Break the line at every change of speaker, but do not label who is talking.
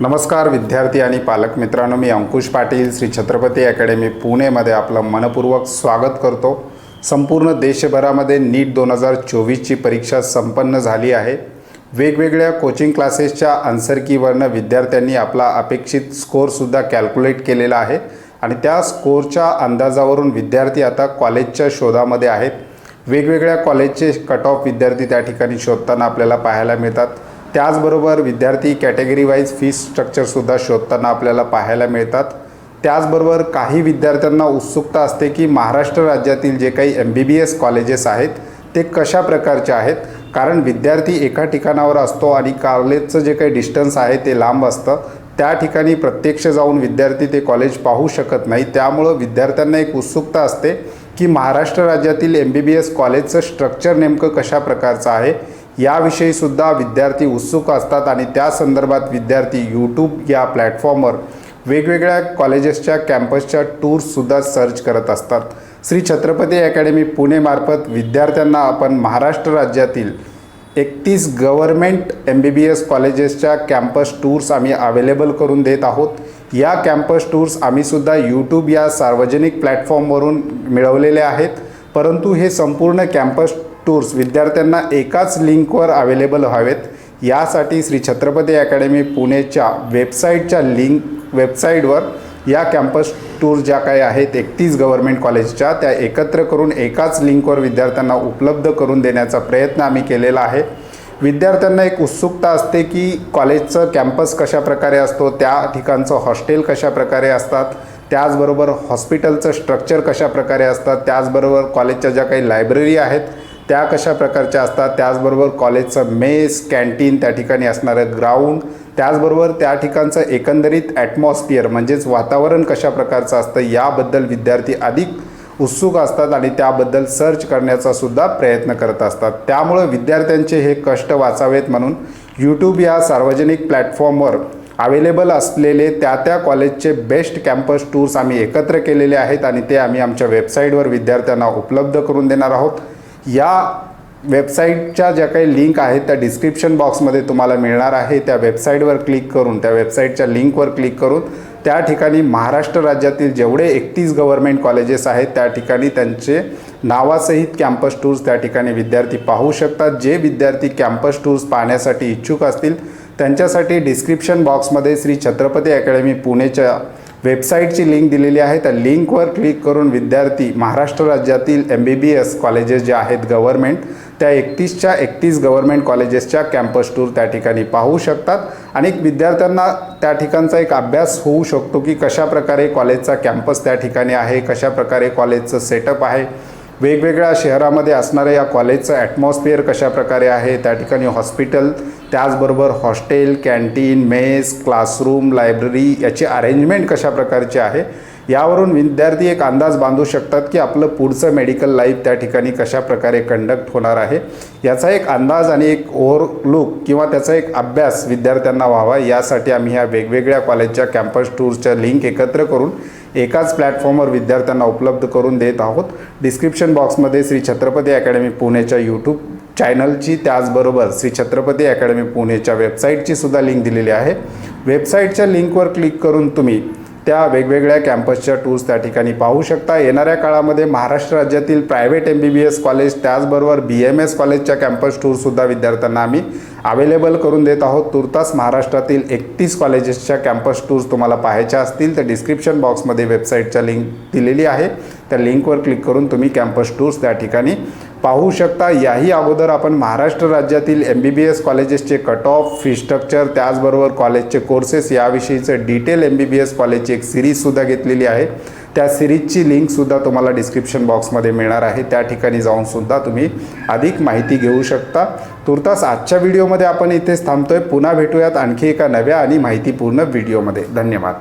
नमस्कार विद्यार्थी आणि पालक मित्रांनो मी अंकुश पाटील श्री छत्रपती अकॅडमी पुणेमध्ये आपलं मनपूर्वक स्वागत करतो. संपूर्ण देशभरामध्ये नीट दोन हजार चोवीसची परीक्षा संपन्न झाली आहे. वेगवेगळ्या कोचिंग क्लासेसच्या आन्सर कीवरनं विद्यार्थ्यांनी आपला अपेक्षित स्कोअरसुद्धा कॅल्क्युलेट केलेला आहे. आणि त्या स्कोअरच्या अंदाजावरून विद्यार्थी आता कॉलेजच्या शोधामध्ये आहेत. वेगवेगळ्या कॉलेजचे कट ऑफ विद्यार्थी त्या ठिकाणी शोधताना आपल्याला पाहायला मिळतात. त्याचबरोबर विद्यार्थी कॅटेगरी वाईज फीस स्ट्रक्चरसुद्धा शोधताना आपल्याला पाहायला मिळतात. त्याचबरोबर काही विद्यार्थ्यांना उत्सुकता असते की महाराष्ट्र राज्यातील जे काही M B B S colleges आहेत ते कशा प्रकारचे आहेत? कारण विद्यार्थी एका ठिकाणावर असतो आणि कॉलेजचं जे काही डिस्टन्स आहे ते लांब असतं. त्या ठिकाणी प्रत्यक्ष जाऊन विद्यार्थी ते कॉलेज पाहू शकत नाही. त्यामुळं विद्यार्थ्यांना एक उत्सुकता असते की महाराष्ट्र राज्यातील एम बी बी एस कॉलेजचं स्ट्रक्चर नेमकं कशा प्रकारचं आहे? याविषयी सुद्धा विद्यार्थी उत्सुक असतात आणि त्या संदर्भात विद्यार्थी यूट्यूब या प्लॅटफॉर्मवर वेगवेगळ्या कॉलेजेसच्या कॅम्पसच्या टूर्ससुद्धा सर्च करत असतात. श्री छत्रपती अकॅडमी पुणेमार्फत विद्यार्थ्यांना आपण महाराष्ट्र राज्यातील एकतीस government M B B S कॉलेजेसच्या campus tours आम्ही अवेलेबल करून देत आहोत. या कॅम्पस टूर्स आम्हीसुद्धा यूट्यूब या सार्वजनिक प्लॅटफॉर्मवरून मिळवलेले आहेत. परंतु हे संपूर्ण कॅम्पस टूर्स विद्यार्थ्यांना एकाच लिंकवर अवेलेबल व्हावेत. यासाठी श्री छत्रपती अकॅडमी पुणेच्या वेबसाईटच्या लिंक वेबसाईटवर या कॅम्पस टूर ज्या काही आहेत एकतीस गव्हर्मेंट कॉलेजच्या त्या एकत्र करून एकाच लिंकवर विद्यार्थ्यांना उपलब्ध करून देण्याचा प्रयत्न आम्ही केलेला आहे. विद्यार्थ्यांना एक उत्सुकता असते की कॉलेजचं कॅम्पस कशा प्रकारे असतो त्या ठिकाणचं हॉस्टेल कशा प्रकारे असतात त्याचबरोबर हॉस्पिटलचं स्ट्रक्चर कशा प्रकारे असतात त्याचबरोबर कॉलेजच्या ज्या काही लायब्ररी आहेत त्या कशा प्रकारच्या असतात? त्याचबरोबर कॉलेजचं मेस कॅन्टीन त्या ठिकाणी असणारं ग्राउंड. त्याचबरोबर त्या ठिकाणचं एकंदरीत ॲटमॉस्फिअर म्हणजेच वातावरण कशा प्रकारचं असतं याबद्दल विद्यार्थी अधिक उत्सुक असतात आणि त्याबद्दल सर्च करण्याचा सुद्धा प्रयत्न करत असतात. त्यामुळं विद्यार्थ्यांचे हे कष्ट वाचावेत म्हणून यूट्यूब या सार्वजनिक प्लॅटफॉर्मवर अवेलेबल असलेले त्या त्या कॉलेजचे बेस्ट कॅम्पस टूर्स आम्ही एकत्र केलेले आहेत आणि ते आम्ही आमच्या वेबसाईटवर विद्यार्थ्यांना उपलब्ध करून देणार आहोत. या वेबसाईटच्या ज्या काही लिंक आहेत त्या डिस्क्रिप्शन बॉक्समध्ये तुम्हाला मिळणार आहे. त्या वेबसाईटवर क्लिक करून त्या वेबसाईटच्या लिंकवर क्लिक करून त्या ठिकाणी महाराष्ट्र राज्यातील जेवढे एकतीस गव्हर्मेंट कॉलेजेस आहेत त्या ठिकाणी त्यांचे नावासहित कॅम्पस टूर्स त्या ठिकाणी विद्यार्थी पाहू शकतात. जे विद्यार्थी कॅम्पस टूर्स पाहण्यासाठी इच्छुक असतील त्यांच्यासाठी डिस्क्रिप्शन बॉक्समध्ये श्री छत्रपती अकॅडमी पुणेच्या वेबसाईटची लिंक दिलेली आहे. त्या लिंकवर क्लिक करून विद्यार्थी महाराष्ट्र राज्यातील M B B S colleges जे आहेत गव्हर्मेंट त्या एकतीसच्या एकतीस गव्हर्मेंट कॉलेजेसच्या कॅम्पस टूर त्या ठिकाणी पाहू शकतात. आणि विद्यार्थ्यांना त्या ठिकाणचा एक अभ्यास होऊ शकतो की कशा प्रकारे कॉलेजचा कॅम्पस त्या ठिकाणी आहे कशा प्रकारे कॉलेजचं सेटअप आहे. वेगवेगळ्या शहरामध्ये असणाऱ्या या कॉलेजचं ॲटमॉस्फिअर कशा प्रकारे आहे त्या ठिकाणी हॉस्पिटल त्याचबरोबर hostel canteen mess classroom library याची अरेंजमेंट कशा प्रकारची आहे? यावरून विद्यार्थी एक अंदाज बांधू शकतात की आपलं पुढचं मेडिकल लाईफ त्या ठिकाणी कशा प्रकारे कंडक्ट होणार आहे. याचा एक अंदाज आणि एक ओव्हरलुक किंवा त्याचा एक अभ्यास विद्यार्थ्यांना व्हावा यासाठी आम्ही ह्या वेगवेगळ्या कॉलेजच्या कॅम्पस टूर्सच्या लिंक एकत्र करून एकाच प्लॅटफॉर्मवर विद्यार्थ्यांना उपलब्ध करून देत आहोत. डिस्क्रिप्शन बॉक्समध्ये श्री छत्रपती अकॅडमी पुणेच्या यूट्यूब चॅनलची त्याचबरोबर श्री छत्रपती अकॅडमी पुणेच्या वेबसाईटची सुद्धा लिंक दिलेली आहे. वेबसाईटच्या लिंकवर क्लिक करून तुम्ही त्या वेगवेगळ्या कॅम्पसच्या टूर्स त्या ठिकाणी पाहू शकता. येणाऱ्या काळामध्ये महाराष्ट्र राज्यातील private M B B S college त्याचबरोबर बी एम एस कॉलेजच्या कॅम्पस टूरसुद्धा विद्यार्थ्यांना आम्ही अवेलेबल करून देत आहोत. तुर्तास महाराष्ट्रातील एकतीस कॉलेजेसच्या कॅम्पस टूर्स तुम्हाला पाहायच्या असतील तर डिस्क्रिप्शन बॉक्समध्ये वेबसाईटच्या लिंक दिलेली आहे. त्या लिंकवर क्लिक करून तुम्ही कॅम्पस टूर्स त्या ठिकाणी पाहू शकता याही अगोदर आपण महाराष्ट्र राज्यातील एम बी बी एस कॉलेजेसचे कट ऑफ फी स्ट्रक्चर त्याचबरोबर कॉलेजचे courses याविषयीचं detail M B B S कॉलेजची एक सिरीजसुद्धा घेतलेली आहे. त्या सिरीजची लिंकसुद्धा तुम्हाला डिस्क्रिप्शन बॉक्समध्ये मिळणार आहे. त्या ठिकाणी जाऊनसुद्धा तुम्ही अधिक माहिती घेऊ शकता. तुर्तास आजच्या व्हिडिओमध्ये आपण इथेच थांबतोय. पुन्हा भेटूयात आणखी एका नव्या आणि माहितीपूर्ण व्हिडिओमध्ये धन्यवाद.